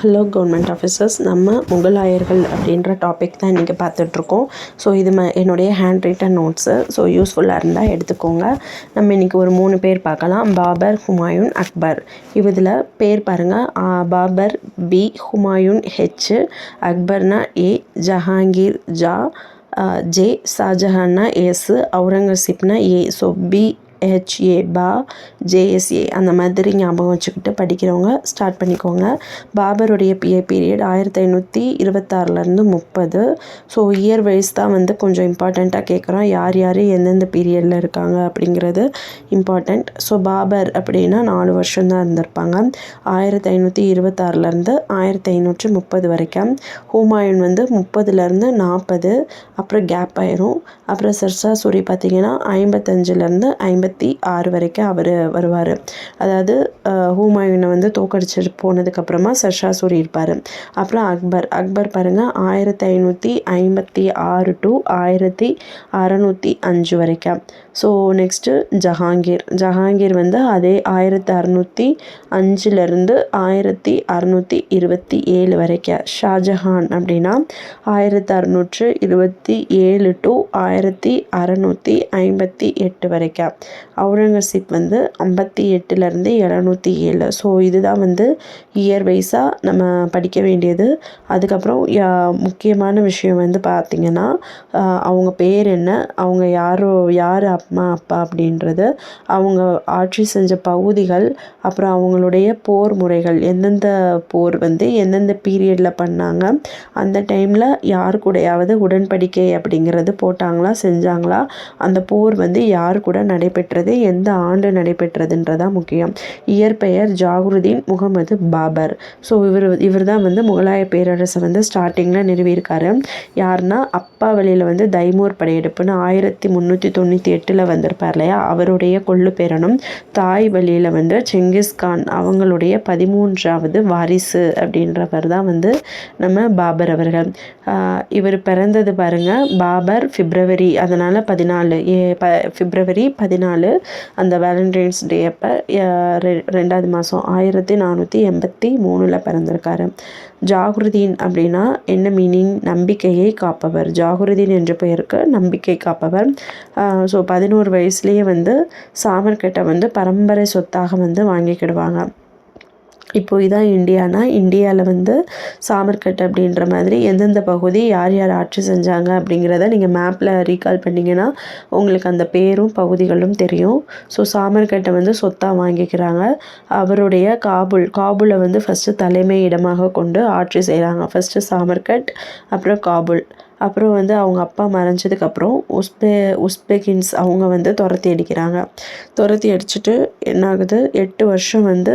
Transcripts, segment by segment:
Hello government officers நம்ம முகலாயர்கள் அப்படின்ற டாபிக் தான் இன்றைக்கி பார்த்துட்ருக்கோம். ஸோ இது ம என்னுடைய ஹேண்ட் ரைட்டன் நோட்ஸு ஸோ யூஸ்ஃபுல்லாக இருந்தால் எடுத்துக்கோங்க. நம்ம இன்றைக்கி ஒரு மூணு பேர் பார்க்கலாம். பாபர் ஹுமாயூன் அக்பர். இதில் பேர் பாருங்கள் பாபர் பி ஹுமாயூன் ஹெச் அக்பர்னா ஏ ஜஹாங்கீர் ஜா ஜே ஷாஜஹான்னா S அவுரங்கசீப்னா A so B H A பா ஜேஎஸ்ஏ அந்த மாதிரி ஞாபகம் வச்சுக்கிட்டு படிக்கிறவங்க ஸ்டார்ட் பண்ணிக்கோங்க. பாபருடைய பிஏ பீரியட் ஆயிரத்தி ஐநூற்றி இருபத்தாறுலேருந்து முப்பது. ஸோ இயர் வைஸ் தான் வந்து கொஞ்சம் இம்பார்ட்டண்ட்டாக கேட்குறோம் யார் யார் எந்தெந்த பீரியடில் இருக்காங்க அப்படிங்கிறது இம்பார்ட்டண்ட் ஸோ பாபர் அப்படின்னா நாலு வருஷம்தான் இருந்திருப்பாங்க. ஆயிரத்தி ஐநூற்றி இருபத்தாறுலேருந்து ஆயிரத்தி ஐநூற்றி முப்பது வரைக்கும். ஹூமாயூன் வந்து முப்பதுலேருந்து நாற்பது. அப்புறம் கேப் ஆயிரும். அப்புறம் சர்சா சூரி பார்த்திங்கன்னா ஐம்பத்தஞ்சுலேருந்து ஐம்பத்தி ஐம்பத்தி ஆறு வரைக்கும் அவர் வருவார். அதாவது ஹூமாயூனை வந்து தோக்கடிச்சிட்டு போனதுக்கப்புறமா சர்ஷாசூரி இருப்பார். அப்புறம் அக்பர். அக்பர் பாருங்கள் ஆயிரத்தி ஐநூற்றி ஐம்பத்தி ஆறு டு ஆயிரத்தி அறநூற்றி அஞ்சு வரைக்கும். So next Jahangir. ஜஹாங்கீர் வந்து அதே ஆயிரத்தி அறநூற்றி அஞ்சுலேருந்து ஆயிரத்தி அறநூற்றி இருபத்தி ஏழு வரைக்கும். ஷாஜஹான் அப்படின்னா ஆயிரத்தி அறநூற்று இருபத்தி ஏழு டு ஆயிரத்தி அறநூற்றி ஐம்பத்தி எட்டு வரைக்கும். அவுரங்கசீப் வந்து ஐம்பத்தி எட்டுலேருந்து எழுநூற்றி ஏழு. ஸோ இதுதான் வந்து இயர் வைஸாக நம்ம படிக்க வேண்டியது. அதுக்கப்புறம் முக்கியமான விஷயம் வந்து பார்த்திங்கன்னா அவங்க பேர் என்ன அவங்க யாரோ யார் அம்மா அப்பா அப்படின்றது அவங்க ஆட்சி செஞ்ச பகுதிகள் அப்புறம் அவங்களுடைய போர் முறைகள் எந்தெந்த போர் வந்து எந்தெந்த பீரியடில் பண்ணாங்க அந்த டைமில் யார் கூடயாவது உடன்படிக்கை அப்படிங்கிறது போட்டாங்களா செஞ்சாங்களா அந்த போர் வந்து யார் கூட நடைபெற்றது எந்த ஆண்டு நடைபெற்றதுன்றதான் முக்கியம். இயற்பெயர் ஜாகுருதீன் முகமது பாபர். ஸோ இவர் இவர் தான் வந்து முகலாய பேரரசை வந்து ஸ்டார்டிங்கில் நிறுவியிருக்காரு. யாருன்னா அப்பா வழியில் வந்து தைமூர் படையெடுப்புன்னு ஆயிரத்தி முந்நூற்றி தொண்ணூற்றி எட்டில் வந்திருப்பார் இல்லையா? அவருடைய கொள்ளு பேரனும் தாய் வழியில் வந்து செங்கிஸ்கான் அவங்களுடைய பதிமூன்றாவது வாரிசு அப்படின்றவர் தான் வந்து நம்ம பாபர் அவர்கள். இவர் பிறந்தது பாருங்கள் பாபர் பிப்ரவரி அதனால் பதினாலு ஏ ப பிப்ரவரி பதினாலு. அந்த வேலண்டைன்ஸ் டே அப்போ ரெ ரெண்டாவது மாதம் ஆயிரத்தி நானூற்றி எண்பத்தி மூணில் பிறந்திருக்காரு. ஜாகுருதீன் அப்படின்னா என்ன மீனிங் நம்பிக்கையை காப்பவர். ஜாகுருதீன் என்ற பெயருக்கு நம்பிக்கை காப்பவர். ஸோ பதினோரு வயசுலேயே வந்து சாமர்கிட்ட வந்து பரம்பரை சொத்தாக வந்து வாங்கிக்கிடுவாங்க. இப்போது இதான் இந்தியானா? இந்தியாவில் வந்து சாமர்கட் அப்படின்ற மாதிரி எந்தெந்த பகுதி யார் யார் ஆட்சி செஞ்சாங்க அப்படிங்கிறத நீங்கள் மேப்பில் ரீகால் பண்ணிங்கன்னா உங்களுக்கு அந்த பேரும் பகுதிகளும் தெரியும். ஸோ சாமர்கட்டை வந்து சொத்தாக வாங்கிக்கிறாங்க. அவருடைய காபுல் காபுலை வந்து ஃபஸ்ட்டு தலைமை இடமாக கொண்டு ஆட்சி செய்கிறாங்க ஃபஸ்ட்டு சாமர்கட் அப்புறம் காபுல். அப்புறம் வந்து அவங்க அப்பா மறைஞ்சதுக்கப்புறம் உஸ்பே உஸ்பெகின்ஸ் அவங்க வந்து துரத்தி அடிக்கிறாங்க. துரத்தி அடிச்சுட்டு என்ன ஆகுது எட்டு வருஷம் வந்து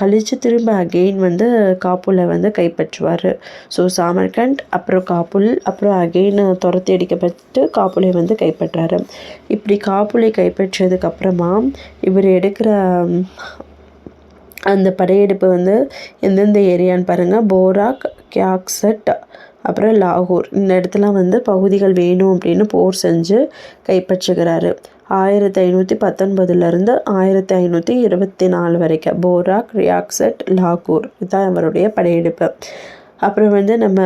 கழித்து திரும்ப அகெயின் வந்து காப்புலை வந்து கைப்பற்றுவார். ஸோ சாமர்கண்ட் அப்புறம் காப்புல் அப்புறம் அகெயின் துரத்தி அடிக்கப்பட்டு காப்புலை வந்து கைப்பற்றாரு. இப்படி காப்புலை கைப்பற்றதுக்கப்புறமா இவர் எடுக்கிற அந்த படையெடுப்பு வந்து எந்தெந்த ஏரியான்னு பாருங்கள் போராக் கியாக்சட் அப்புறம் லாகூர். இந்த இடத்துலாம் வந்து பகுதிகள் வேணும் அப்படின்னு போர் செஞ்சு கைப்பற்றுகிறாரு. ஆயிரத்தி ஐநூற்றி பத்தொன்பதுலேருந்து ஆயிரத்தி ஐநூற்றி இருபத்தி நாலு வரைக்கும். போராக் ரியாக்சட் லாகூர். இதுதான் அவருடைய படையெடுப்பு. அப்புறம் வந்து நம்ம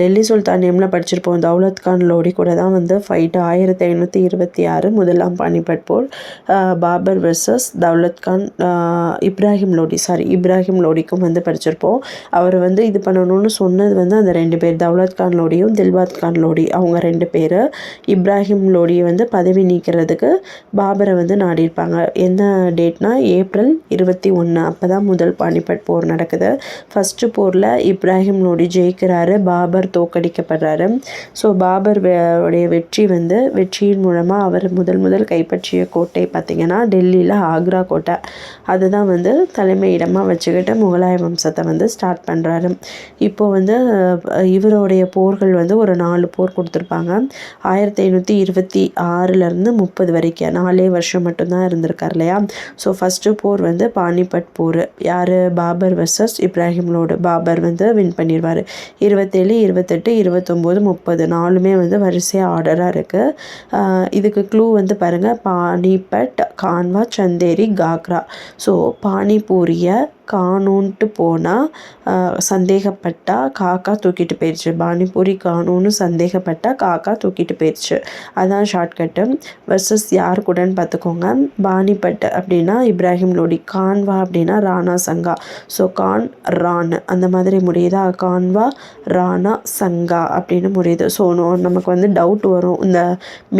டெல்லி சுல்தானியமில் படிச்சிருப்போம். தௌலத் கான் லோடி கூட தான் வந்து ஃபைட்டு ஆயிரத்தி ஐநூற்றி இருபத்தி ஆறு முதலாம் பானிபட் போர் பாபர் வெர்சஸ் தௌலத் கான் இப்ராஹிம் லோடி சாரி இப்ராஹிம் லோடிக்கும் வந்து படிச்சிருப்போம். அவர் வந்து இது பண்ணணும்னு சொன்னது வந்து அந்த ரெண்டு பேர் தௌலத் கான் லோடியும் தில்பாத் கான் லோடி அவங்க ரெண்டு பேர். இப்ராஹிம் லோடியை வந்து பதவி நீக்கிறதுக்கு பாபரை வந்து நாடியிருப்பாங்க. என்ன டேட்னா ஏப்ரல் இருபத்தி ஒன்று அப்போ தான் முதல் பானிபட் போர் நடக்குது. ஃபஸ்ட்டு போரில் இப்ராஹிம் நோடி ஜெயிக்கிறாரு. பாபர் தோக்கடிக்கப்படுறாரு ஸோ பாபர் உடைய வெற்றி வந்து வெற்றியின் மூலமாக அவர் முதல் முதல் கைப்பற்றிய கோட்டை பார்த்திங்கன்னா டெல்லியில் ஆக்ரா கோட்டை. அதுதான் வந்து தலைமையிடமாக வச்சுக்கிட்டு முகலாய வம்சத்தை வந்து ஸ்டார்ட் பண்ணுறாரு இப்போது வந்து இவருடைய போர்கள் வந்து ஒரு நாலு போர் கொடுத்துருப்பாங்க. ஆயிரத்தி ஐநூற்றி இருபத்தி ஆறுலேருந்து முப்பது வரைக்கும். நாலே வருஷம் மட்டும்தான் இருந்திருக்கார் இல்லையா? ஸோ ஃபஸ்ட்டு போர் வந்து பானிபட் போர். யார்? பாபர் வர்சஸ் இப்ராஹிம்லோடு. பாபர் வந்து வின் பண்ணி பண்ணிடுவார். இருபத்தேழு இருபத்தெட்டு இருபத்தொம்போது முப்பது நாலுமே வந்து வரிசையாக ஆர்டராக இருக்குது இதுக்கு க்ளூ வந்து பாருங்கள் பானிபட் கான்வா சந்தேரி காக்ரா. ஸோ பானிபூரியை காணுன்ட்டு போனால் சந்தேகப்பட்டா காக்கா தூக்கிட்டு போயிடுச்சு பானிபூரி காணோன்னு சந்தேகப்பட்டா காக்கா தூக்கிட்டு போயிடுச்சு அதான் ஷார்ட்கட்டு வர்சஸ் யார் கூடன்னு பார்த்துக்கோங்க. பானிபட் அப்படின்னா இப்ராஹிம் லோடி கான்வா அப்படின்னா ராணா சங்கா. ஸோ கான் ரான் அந்த மாதிரி முடியுதா? கான்வா ராணா சங்கா அப்படின்னு முடியுது. ஸோ நமக்கு வந்து டவுட் வரும். இந்த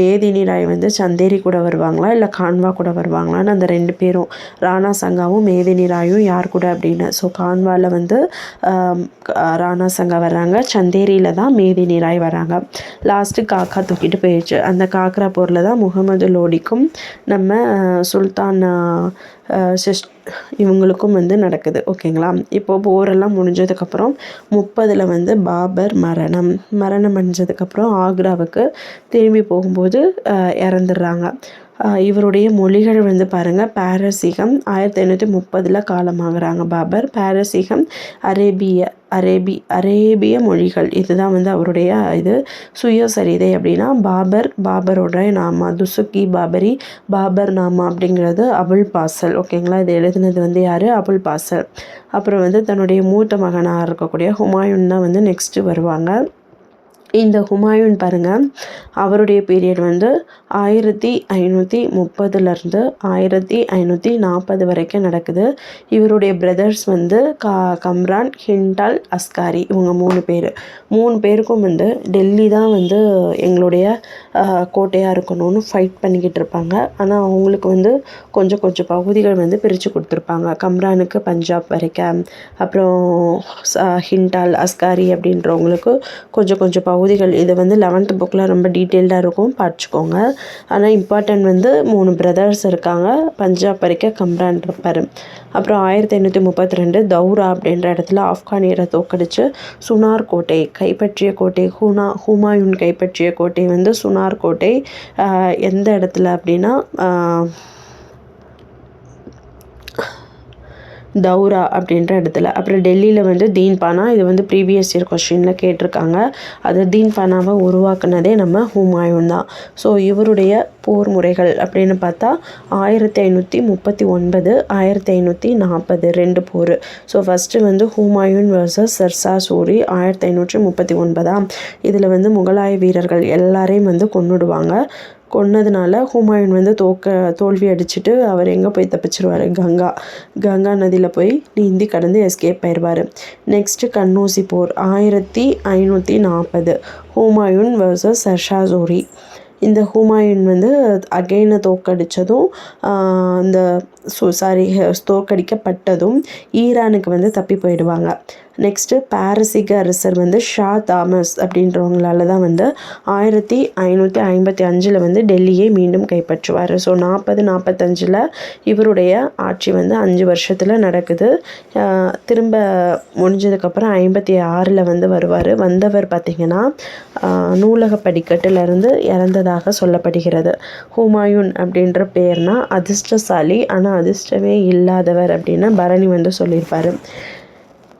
மேதினி ராய் வந்து சந்தேரி கூட வருவாங்களா? இல்லை கான்வா கூட வருவாங்களான்னு அந்த ரெண்டு பேரும் ராணா சங்காவும் மேதினி ராயும் யார் கூட அப்படின்னு. ஸோ கான்வாவில் வந்து ராணா சங்கா வர்றாங்க. சந்தேரியில் தான் மேதி ராய் வராங்க லாஸ்ட்டு காக்கா தூக்கிட்டு போயிடுச்சு அந்த காக்ரா போரில் தான் முகமது லோடிக்கும் நம்ம சுல்தான் சிஸ் இவங்களுக்கும் வந்து நடக்குது. ஓகேங்களா? இப்போது போரெல்லாம் முடிஞ்சதுக்கப்புறம் முப்பதில் வந்து பாபர் மரணம். மரணம் அடைஞ்சதுக்கப்புறம் ஆக்ராவுக்கு திரும்பி போகும்போது இறந்துடுறாங்க. இவருடைய மொழிகள் வந்து பாருங்கள் பாரசீகம் ஆயிரத்தி ஐநூற்றி முப்பதில் காலமாகறாங்க பாபர். பாரசீகம் அரேபிய அரேபி அரேபிய மொழிகள். இதுதான் வந்து அவருடைய இது சுயசரிதை அப்படின்னா பாபர் பாபரோட நாமா துசுக்கி பாபரி பாபர் நாமா அப்படிங்கிறது அபுல் பாசல். ஓகேங்களா இது எழுதுனது வந்து யார்? அபுல் பாசல். அப்புறம் வந்து தன்னுடைய மூத்த மகனாக இருக்கக்கூடிய ஹுமாயூன் தான் வந்து நெக்ஸ்ட்டு வருவாங்க. இந்த ஹுமாயூன் பாருங்கள் அவருடைய பீரியட் வந்து ஆயிரத்தி ஐநூற்றி முப்பதுலேருந்து ஆயிரத்தி ஐநூற்றி நாற்பது வரைக்கும் நடக்குது. இவருடைய பிரதர்ஸ் வந்து கா கம்ரான் ஹிண்டால் அஸ்காரி இவங்க மூணு பேர். மூணு பேருக்கும் வந்து டெல்லி தான் வந்து எங்களுடைய கோட்டையாக இருக்கணும்னு ஃபைட் பண்ணிக்கிட்டு இருப்பாங்க. ஆனால் அவங்களுக்கு வந்து கொஞ்சம் கொஞ்சம் பகுதிகள் வந்து பிரித்து கொடுத்துருப்பாங்க. கம்ரானுக்கு பஞ்சாப் வரைக்கும் அப்புறம் ஹிண்டால் அஸ்காரி அப்படின்றவங்களுக்கு கொஞ்சம் கொஞ்சம் பகுதிகள் இது வந்து லெவன்த்து புக்கில் ரொம்ப டீட்டெயில்டாக இருக்கும் படிச்சுக்கோங்க ஆனால் இம்பார்ட்டன்ட் வந்து மூணு பிரதர்ஸ் இருக்காங்க பஞ்சாப் வரைக்கும் கம்ரான் இருப்பார். அப்புறம் ஆயிரத்தி ஐநூற்றி முப்பத்தி ரெண்டு தௌரா அப்படின்ற இடத்துல ஆப்கானியரை தோக்கடிச்சு சுனார் கோட்டை கைப்பற்றிய கோட்டை ஹூனா ஹுமாயூன் கைப்பற்றிய கோட்டை வந்து சுனார் கோட்டை எந்த இடத்துல அப்படின்னா தௌரா அப்படின்ற இடத்துல. அப்புறம் டெல்லியில் வந்து தீன்பானா இது வந்து ப்ரீவியஸ் இயர் கொஷினில் கேட்டிருக்காங்க. அது தீன்பானாவை உருவாக்குனதே நம்ம ஹூமாயூன் தான். ஸோ இவருடைய போர் முறைகள் அப்படின்னு பார்த்தா ஆயிரத்தி ஐநூற்றி முப்பத்தி ஒன்பது ஆயிரத்தி ஐநூற்றி நாற்பது ரெண்டு போர். ஸோ ஃபஸ்ட்டு வந்து ஹூமாயூன் வர்சஸ் சர்சா சூரி ஆயிரத்தி ஐநூற்றி முப்பத்தி ஒன்பதாம். இதில் வந்து முகலாய வீரர்கள் எல்லாரையும் வந்து கொண்டுடுவாங்க கொன்னதுனால ஹுமாயூன் வந்து தோக்க தோல்வி அடிச்சுட்டு அவர் எங்கே போய் தப்பிச்சிருவார்? கங்கா. கங்கா நதியில் போய் நீந்தி கடந்து எஸ்கேப் ஆயிடுவார் நெக்ஸ்ட்டு கண்ணூசி போர். ஆயிரத்தி ஐநூற்றி நாற்பது ஹுமாயூன் வர்சஸ் சர்ஷாசோரி. இந்த ஹுமாயூன் வந்து அகெயினை தோக்கடித்ததும் இந்த சாரி தோற்கடிக்கப்பட்டதும் ஈரானுக்கு வந்து தப்பி போயிடுவாங்க. நெக்ஸ்ட்டு பாரசீக அரசர் வந்து ஷா தாமஸ் அப்படின்றவங்களால தான் வந்து ஆயிரத்தி ஐநூற்றி ஐம்பத்தி அஞ்சில் வந்து டெல்லியை மீண்டும் கைப்பற்றுவார். ஸோ நாற்பது நாற்பத்தஞ்சில் இவருடைய ஆட்சி வந்து அஞ்சு வருஷத்தில் நடக்குது. திரும்ப முடிஞ்சதுக்கப்புறம் ஐம்பத்தி ஆறில் வந்து வருவார். வந்தவர் பார்த்திங்கன்னா நூலக படிக்கட்டிலிருந்து இறந்ததாக சொல்லப்படுகிறது. ஹுமாயூன் அப்படின்ற பேர்னால் அதிர்ஷ்டசாலி ஆனால் அதிர்ஷ்டமே இல்லாதவர் அப்படின்னு பரணி வந்து சொல்லியிருப்பார்.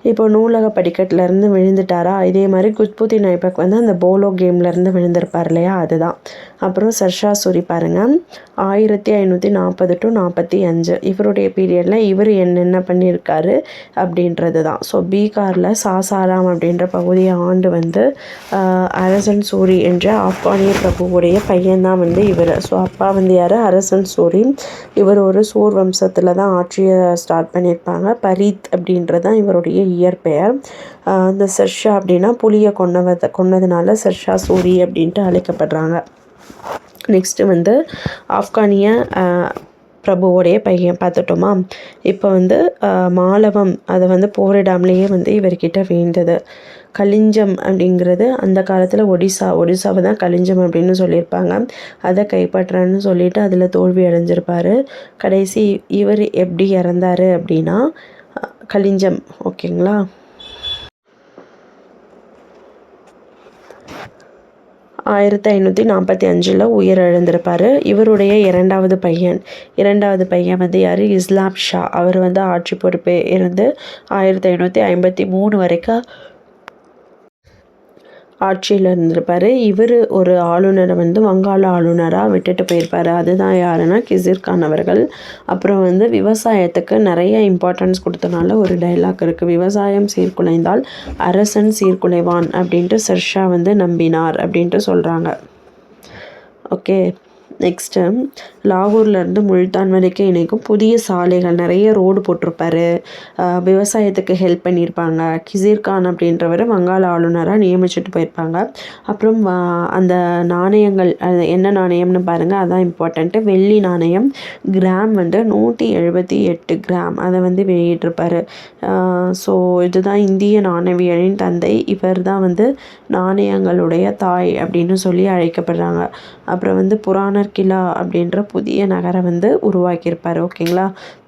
இப்போ நூலக படிக்கட்டிலேருந்து விழுந்துட்டாரா? இதே மாதிரி குத்புத்தி நைபக் வந்து அந்த போலோ கேம்லேருந்து விழுந்திருப்பார் இல்லையா? அதுதான். அப்புறம் சர்ஷா சூரி பாருங்கள் ஆயிரத்தி ஐநூற்றி நாற்பது டு நாற்பத்தி அஞ்சு. இவருடைய பீரியடில் இவர் என்னென்ன பண்ணியிருக்காரு அப்படின்றது தான் ஸோ பீகாரில் சாசாராம் அப்படின்ற பகுதியை ஆண்டு வந்து அரசன் சூரி என்ற ஆப்கானிய பிரபுவுடைய பையன்தான் வந்து இவர். ஸோ அப்பா வந்து யார் அரசன் சூரி இவர் ஒரு சூர் வம்சத்தில் தான் ஆட்சியை ஸ்டார்ட் பண்ணியிருப்பாங்க. பரீத் அப்படின்றது தான் இவருடைய இயற்பெயர். அந்த செர்ஷா அப்படின்னா புளியை கொன்னவத கொன்னதுனால செர்ஷா சூரி அப்படின்ட்டு அழைக்கப்படுறாங்க. நெக்ஸ்ட்டு வந்து ஆப்கானிய பிரபுவோடைய பையன் பார்த்துட்டோமா? இப்போ வந்து மாலவம் அதை வந்து போரிடாமலேயே வந்து இவர்கிட்ட வேண்டது. கலிஞ்சம் அப்படிங்கிறது அந்த காலத்தில் ஒடிசா ஒடிசாவை தான் கலிஞ்சம் அப்படின்னு சொல்லியிருப்பாங்க. அதை கைப்பற்றன்னு சொல்லிட்டு அதில் தோல்வி அடைஞ்சிருப்பார். கடைசி இவர் எப்படி இறந்தார் அப்படின்னா களிஞ்சம் ஓகேங்களா? ஆயிரத்தி ஐநூற்றி நாற்பத்தி அஞ்சில் உயிரிழந்திருப்பார். இவருடைய இரண்டாவது பையன். இரண்டாவது பையன் வந்து யார்? இஸ்லாம் ஷா. அவர் வந்து ஆட்சி பொறுப்பே இருந்து ஆயிரத்தி ஐநூற்றி ஐம்பத்தி மூணு வரைக்கும் ஆட்சியில் இருந்திருப்பார். இவர் ஒரு ஆளுநரை வந்து வங்காள ஆளுநராக விட்டுட்டு போயிருப்பார். அதுதான் யாருன்னா கிசிர்கான் அவர்கள். அப்புறம் வந்து விவசாயத்துக்கு நிறைய இம்பார்ட்டன்ஸ் கொடுத்தனால ஒரு டைலாக் இருக்குது விவசாயம் சீர்குலைந்தால் அரசன் சீர்குலைவான் அப்படின்ட்டு ஷெர்ஷா வந்து நம்பினார் அப்படின்ட்டு சொல்கிறாங்க ஓகே நெக்ஸ்ட்டு லாகூர்லேருந்து முல்தான் வரைக்கும் இணைக்கும் புதிய சாலைகள் நிறைய ரோடு போட்டிருப்பாரு. விவசாயத்துக்கு ஹெல்ப் பண்ணியிருப்பாங்க. கிசீர் கான் அப்படின்றவர் வங்காள ஆளுநராக நியமிச்சுட்டு போயிருப்பாங்க. அப்புறம் அந்த நாணயங்கள் அது என்ன நாணயம்னு பாருங்கள் அதான் இம்பார்ட்டண்ட்டு வெள்ளி நாணயம் கிராம் வந்து நூற்றி எழுபத்தி எட்டு கிராம். அதை வந்து வெளியிட்டிருப்பார். ஸோ இதுதான் இந்திய நாணயவியலின் தந்தை. இவர் தான் வந்து நாணயங்களுடைய தாய் அப்படின்னு சொல்லி அழைக்கப்படுறாங்க. அப்புறம் வந்து புராணர் கிலா அப்படின்ற புதிய நகரை வந்து உருவாக்கியிருப்பார் ஓகேங்களா?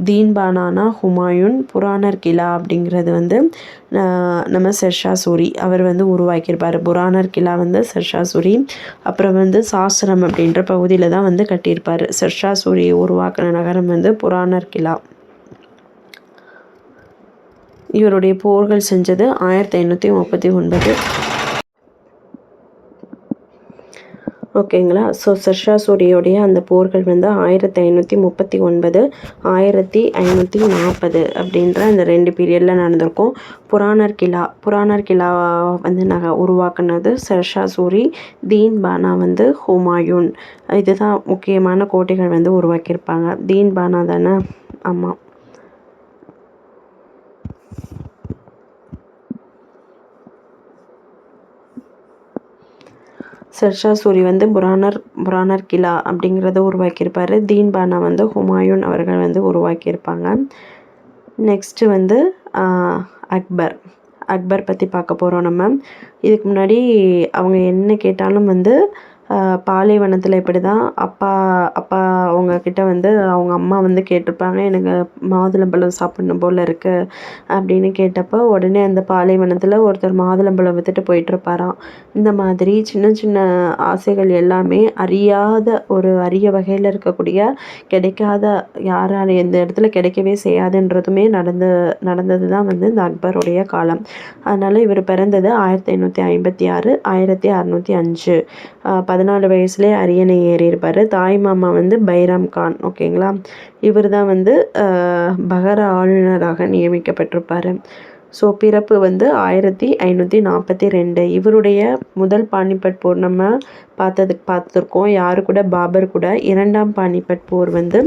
தீன்பானானா ஹுமாயூன் புராணர் கிலா அப்படிங்கிறது வந்து நம்ம ஷெர்ஷா சூரி அவர் வந்து உருவாக்கியிருப்பார். புராணர் கிலா வந்து ஷெர்ஷா சூரி அப்புறம் வந்து சாஸ்திரம் அப்படின்ற பகுதியில் தான் வந்து கட்டியிருப்பார். ஷெர்ஷா சூரி உருவாக்கின நகரம் வந்து புராணர் கிலா. இவருடைய போர்கள் செஞ்சது ஆயிரத்தி ஐநூற்றி முப்பத்தி ஒன்பது ஓகேங்களா? ஸோ சர்ஷா சூரியோடைய அந்த போர்கள் வந்து ஆயிரத்தி ஐநூற்றி முப்பத்தி ஒன்பது ஆயிரத்தி ஐநூற்றி நாற்பது அப்படின்ற அந்த ரெண்டு பீரியடில் நடந்திருக்கும். புராணர் கிலா புராணர் கிலா வந்து நாங்கள் உருவாக்குனது சர்ஷா சூரி தீன் பானா வந்து ஹுமாயூன். இதுதான் முக்கியமான கோட்டைகள் வந்து உருவாக்கியிருப்பாங்க. தீன் பானா தானே? ஆமாம் ஷெர்ஷா சூரி வந்து புராணர் புராணர் கிலா அப்படிங்கிறத உருவாக்கியிருப்பார். தீன்பானா வந்து ஹுமாயூன் அவர்கள் வந்து உருவாக்கியிருப்பாங்க. நெக்ஸ்ட்டு வந்து அக்பர். அக்பர் பற்றி பார்க்க போகிறோம் நம்ம. இதுக்கு முன்னாடி அவங்க என்ன கேட்டாலும் வந்து பாலைவனத்தில் இப்படி தான் அப்பா அப்பா அவங்கக்கிட்ட வந்து அவங்க அம்மா வந்து கேட்டிருப்பாங்க எனக்கு மாதுளம்பழம் சாப்பிட்ணும் போல் இருக்குது அப்படின்னு கேட்டப்போ உடனே அந்த பாலைவனத்தில் ஒருத்தர் மாதுளம்பழம் விற்றுட்டு போயிட்டுருப்பாராம். இந்த மாதிரி சின்ன சின்ன ஆசைகள் எல்லாமே அறியாத ஒரு அரிய வகையில் இருக்கக்கூடிய கிடைக்காத யாரால் எந்த இடத்துல கிடைக்கவே செய்யாதுன்றதுமே நடந்து நடந்தது தான் வந்து இந்த அக்பருடைய காலம். அதனால் இவர் பிறந்தது ஆயிரத்தி ஐநூற்றி ஐம்பத்தி ஆறு ஆயிரத்தி அறநூற்றி அஞ்சு. பதினாலு வயசுலேயே அரியணை ஏறியிருப்பார். தாய் மாமா வந்து பைராம் கான் ஓகேங்களா? இவர் தான் வந்து பகர ஆளுநராக நியமிக்கப்பட்டிருப்பார். ஸோ பிறப்பு வந்து ஆயிரத்தி ஐநூற்றி நாற்பத்தி ரெண்டு. இவருடைய முதல் பானிபட் போர் நம்ம பார்த்ததுக்கு பார்த்துருக்கோம். யார் கூட? பாபர் கூட. இரண்டாம் பானிபட் போர் வந்து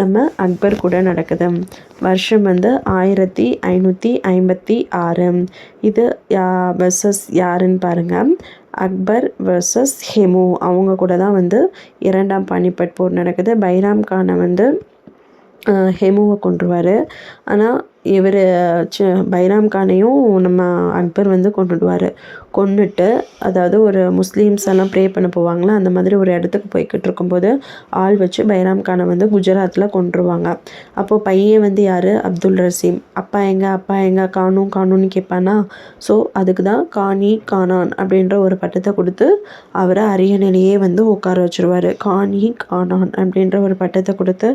நம்ம அக்பர் கூட நடக்குது. வருஷம் வந்து ஆயிரத்தி ஐநூற்றி ஐம்பத்தி ஆறு. இது யா வெர்சஸ் யாருன்னு பாருங்கள் அக்பர் வர்சஸ் ஹெமு. அவங்க கூட தான் வந்து இரண்டாம் பானிபட் போர் நடக்குது. பைராம் கானை வந்து ஹெமுவை கொண்டுருவார் ஆனால் இவர் பைராம் கானையும் நம்ம அக்பர் வந்து கொண்டுடுவார் கொன்னுட்டு அதாவது ஒரு முஸ்லீம்ஸ் எல்லாம் ப்ரே பண்ண போவாங்களா? அந்த மாதிரி ஒரு இடத்துக்கு போய்கிட்டு இருக்கும்போது ஆள் வச்சு பைராம் கானை வந்து குஜராத்தில் கொண்டுருவாங்க அப்போது பையன் வந்து யார்? அப்துல் ரசீம். அப்பா எங்க? அப்பா எங்கே? காணும் காணும்னு கேட்பானா ஸோ அதுக்கு தான் காணி கானான் அப்படின்ற ஒரு பட்டத்தை கொடுத்து அவரை அரியணையிலேயே வந்து உட்கார வச்சுருவார். காணி கானான் அப்படின்ற ஒரு பட்டத்தை கொடுத்து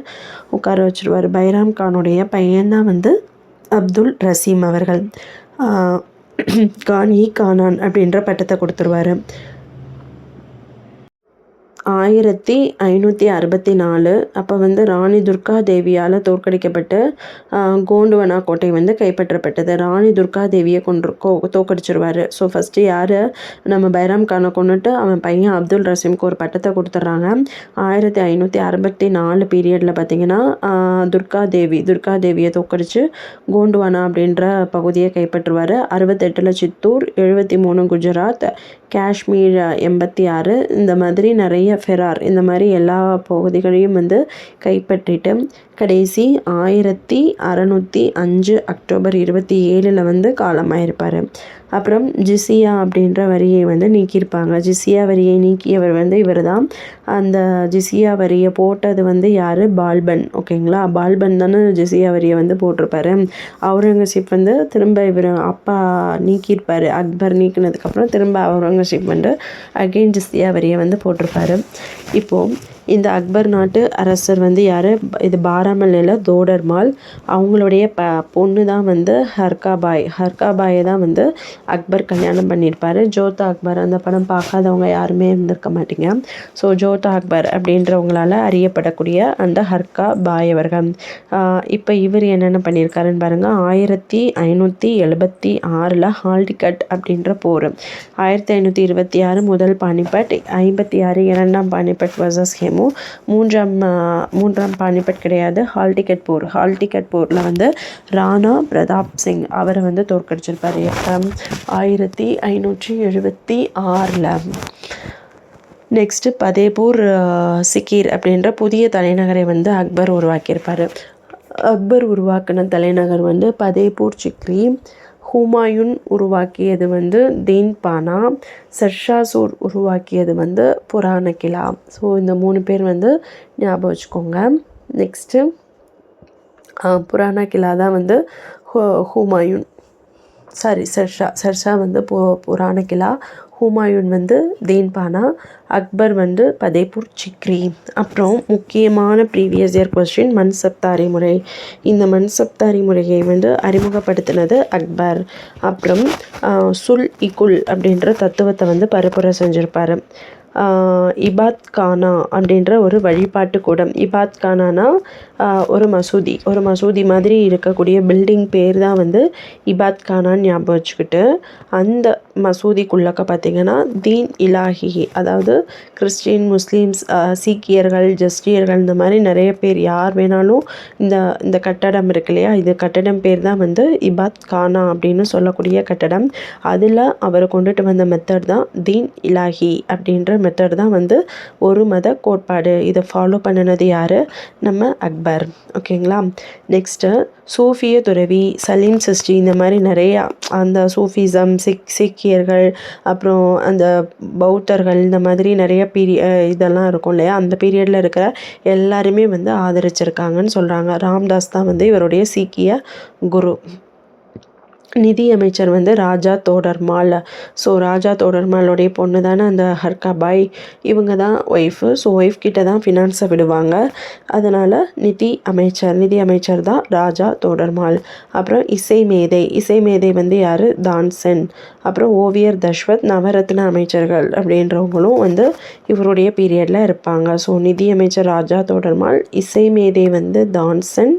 உட்கார வச்சுருவார். பைராம் கானுடைய பையன்தான் வந்து அப்துல் ரசீம் அவர்கள். கான் இ கானான் அப்படின்ற பட்டத்தை கொடுத்துருவாரு. ஆயிரத்தி ஐநூற்றி அறுபத்தி நாலு அப்போ வந்து ராணி துர்கா தேவியால் தோற்கடிக்கப்பட்டு கோண்டுவனா கோட்டை வந்து கைப்பற்றப்பட்டது. ராணி துர்கா தேவியை கொண்டு கோ தோக்கடிச்சிருவார் ஸோ ஃபஸ்ட்டு யார்? நம்ம பைராம் கானை கொண்டுட்டு அவன் பையன் அப்துல் ரசீம்க்கு ஒரு பட்டத்தை கொடுத்துட்றாங்க ஆயிரத்தி ஐநூற்றி அறுபத்தி நாலு பீரியடில் பார்த்திங்கன்னா துர்கா தேவி துர்கா தேவியை தோக்கடித்து கோண்டுவானா அப்படின்ற பகுதியை கைப்பற்றுவார். அறுபத்தெட்டில் சித்தூர் எழுபத்தி மூணு குஜராத் காஷ்மீர் எண்பத்தி ஆறு இந்த மாதிரி நிறைய ஃபெரார் இந்த மாதிரி எல்லா பகுதிகளையும் வந்து கைப்பற்றிட்டு கடைசி ஆயிரத்தி அறநூற்றி அஞ்சு அக்டோபர் இருபத்தி ஏழில் வந்து காலமாயிருப்பார். அப்புறம் ஜிசியா அப்படின்ற வரியை வந்து நீக்கியிருப்பாங்க. ஜிசியா வரியை நீக்கியவர் வந்து இவர் தான் அந்த ஜிசியா வரியை போட்டது வந்து யார்? பால்பன். ஓகேங்களா? பால்பன் தானே ஜிசியா வரியை வந்து போட்டிருப்பாரு. அவுரங்கசீப் வந்து திரும்ப இவர் அப்பா நீக்கியிருப்பார். அக்பர் நீக்கினதுக்கப்புறம் திரும்ப அவுரங்கசீப் வந்து அகெயின் ஜிசியா வரியை வந்து போட்டிருப்பாரு. இப்போது இந்த அக்பர் நாட்டு அரசர் வந்து யார்? இது பாராமல்லையில் தோடர்மால். அவங்களுடைய ப பொண்ணு தான் வந்து ஹர்காபாய். ஹர்காபாயை தான் வந்து அக்பர் கல்யாணம் பண்ணியிருப்பார். ஜோதா அக்பர் அந்த படம் பார்க்காதவங்க யாருமே இருந்திருக்க மாட்டீங்க. ஸோ ஜோதா அக்பர் அப்படின்றவங்களால் அறியப்படக்கூடிய அந்த ஹர்கா பாய் அவர்கள் இப்போ இவர் என்னென்ன பண்ணியிருக்காருன்னு பாருங்கள் ஆயிரத்தி ஐநூற்றி எழுபத்தி ஆறில் ஹால்டிகட் அப்படின்ற போர். ஆயிரத்தி ஐநூற்றி இருபத்தி ஆறு முதல் பானிபட் ஐம்பத்தி ஆறு இரண்டாம் பானிபட் வர்சஸ் ஹெமு மூன்றாம் மூன்றாம் பானிபட் கிடையாது. ஹால் டிக்கெட் போர் ஹால் டிக்கெட் போரில் வந்து ராணா பிரதாப் சிங் அவரை வந்து தோற்கடிச்சிருப்பார். ஆயிரத்தி ஐநூற்றி எழுபத்தி ஆறில். நெக்ஸ்ட்டு பதேபூர் சிக்கீர் அப்படின்ற புதிய தலைநகரை வந்து அக்பர் உருவாக்கியிருப்பார். அக்பர் உருவாக்கின தலைநகர் வந்து பதேபூர் சிக்ரி. ஹுமாயூன் உருவாக்கியது வந்து தேன்பானா சர்ஷாசூர் உருவாக்கியது வந்து புராண கிலா ஸோ இந்த மூணு பேர் வந்து ஞாபகம் வச்சுக்கோங்க. நெக்ஸ்ட்டு புராண கிலா தான் வந்து ஹுமாயூன். சாரி சர்ஷா சர்ஷா வந்து பு புராண கிலா ஹுமாயூன் வந்து தேன்பானா அக்பர் வந்து பதேபூர் சிக்ரி. அப்புறம் முக்கியமான ப்ரீவியஸ் இயர் கொஸ்டின் மண் சப்தாரி முறை. இந்த மண் சப்தாரி முறையை வந்து அறிமுகப்படுத்தினது அக்பர். அப்புறம் சுல் இகுல் அப்படின்ற தத்துவத்தை வந்து பரப்புரை செஞ்சுருப்பார். இபாத் கானா அப்படின்ற ஒரு வழிபாட்டு கூடம். இபாத் கானானா ஒரு மசூதி. ஒரு மசூதி மாதிரி இருக்கக்கூடிய பில்டிங் பேர் தான் வந்து இபாத் கானான்னு ஞாபகம் வச்சுக்கிட்டு அந்த மசூதிக்குள்ளக்க பார்த்திங்கன்னா தீன் இலாஹி அதாவது கிறிஸ்டின் முஸ்லீம்ஸ் சீக்கியர்கள் ஜஸ்டியர்கள் இந்த மாதிரி நிறைய பேர் யார் வேணாலும் இந்த இந்த கட்டடம் இருக்கு இல்லையா? இது கட்டடம் பேர் தான் வந்து இபாத் கானா அப்படின்னு சொல்லக்கூடிய கட்டடம். அதில் அவர் கொண்டுட்டு வந்த மெத்தட் தான் தீன் இலாஹி அப்படின்ற மெத்தட் தான் வந்து ஒரு மத கோட்பாடு. இதை ஃபாலோ பண்ணினது யார்? நம்ம அக்பர். ஓகேங்களா நெக்ஸ்ட்டு சூஃபிய துறவி சலீம் சிஸ்டி இந்த மாதிரி நிறையா அந்த சூஃபிசம் சிக் சீக்கியர்கள் அப்புறம் அந்த பௌத்தர்கள் இந்த மாதிரி நிறைய பீரிய இதெல்லாம் இருக்கும் இல்லையா? அந்த பீரியடில் இருக்கிற எல்லாருமே வந்து ஆதரிச்சிருக்காங்கன்னு சொல்கிறாங்க ராம்தாஸ் தான் வந்து இவருடைய சீக்கிய குரு. நிதியமைச்சர் வந்து ராஜா தோடர்மால். ஸோ ராஜா தோடர்மாலோடைய பொண்ணு தானே அந்த ஹர்காபாய் இவங்க தான் ஒய்ஃபு ஸோ ஒய்ஃப் கிட்ட தான் ஃபினான்ஸை விடுவாங்க. அதனால் நிதி அமைச்சர் நிதி அமைச்சர் தான் ராஜா தோடர்மால். அப்புறம் இசை மேதை. இசை மேதை வந்து யார்? தான்சென். அப்புறம் ஓவியர் தஷ்வத் நவரத்ன அமைச்சர்கள் அப்படின்றவங்களும் வந்து இவருடைய பீரியடில் இருப்பாங்க. ஸோ நிதி அமைச்சர் ராஜா தோடர்மால் இசை மேதை வந்து தான்சென்.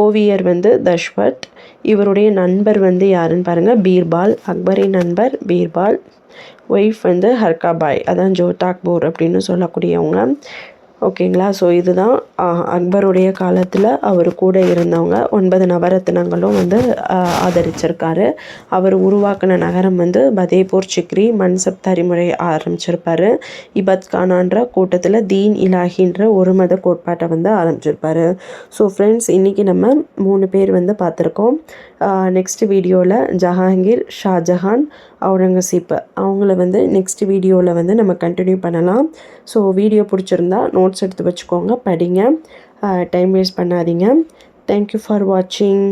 ஓவியர் வந்து தஷ்வத். இவருடைய நண்பர் வந்து யாருன்னு பாருங்கள் பீர்பால். அக்பரின் நண்பர் பீர்பால். ஒய்ஃப் வந்து ஹர்காபாய் அதான் ஜோதாக்பூர் அப்படின்னு சொல்லக்கூடியவங்க. ஓகேங்களா? ஸோ இதுதான் அக்பருடைய காலத்தில் அவர் கூட இருந்தவங்க. ஒன்பது நவரத்தினங்களும் வந்து ஆதரிச்சிருக்காரு. அவர் உருவாக்கின நகரம் வந்து பதேபூர் சிக்ரி மன்சப் தரிமுறை ஆரம்பிச்சிருப்பார். இபத் கானான்ற கூட்டத்தில் தீன் இலாஹின்ற ஒரு மத கோட்பாட்டை வந்து ஆரம்பிச்சிருப்பார். ஸோ ஃப்ரெண்ட்ஸ் இன்றைக்கி நம்ம மூணு பேர் வந்து பார்த்துருக்கோம். நெக்ஸ்ட் வீடியோவில் ஜஹாங்கீர் ஷாஜஹான் அவுரங்கசீப் அவங்கள வந்து நெக்ஸ்ட் வீடியோவில் வந்து நம்ம கண்டினியூ பண்ணலாம். ஸோ வீடியோ பிடிச்சிருந்தா நோட்ஸ் எடுத்து வச்சுக்கோங்க படிங்க. டைம் வேஸ்ட் பண்ணாதீங்க. தேங்க்யூ ஃபார் வாட்சிங்